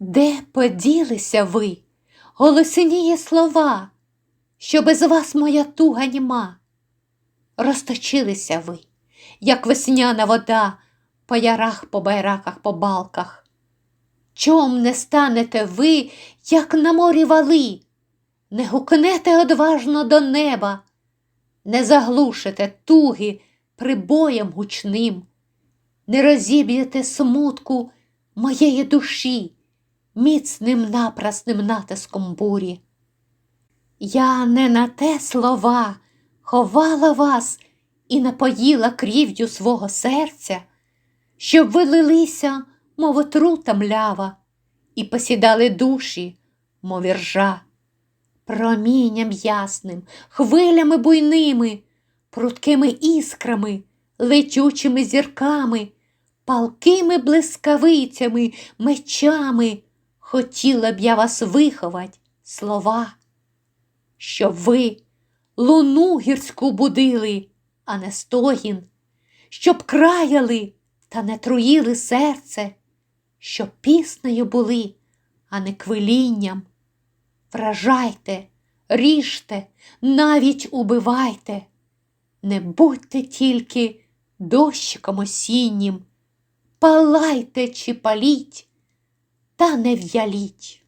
Де поділися ви, голосиніє слова, що без вас моя туга німа? Розточилися ви, як весняна вода по ярах, по байраках, по балках. Чом не станете ви, як на морі вали, не гукнете одважно до неба, не заглушите туги прибоєм гучним, не розіб'єте смутку моєї душі міцним напрасним натиском бурі. Я не на те слова ховала вас і напоїла крів'ю свого серця, щоб ви лилися, мов отрута млява, і посідали душі, мов іржа. Промінням ясним, хвилями буйними, прудкими іскрами, летючими зірками, палкими блискавицями, мечами хотіла б я вас виховать слова, щоб ви луну гірську будили, а не стогін, щоб краяли та не труїли серце, щоб піснею були, а не квилінням. Вражайте, ріжте, навіть убивайте, не будьте тільки дощиком осіннім, палайте чи паліть, та не в'яліть.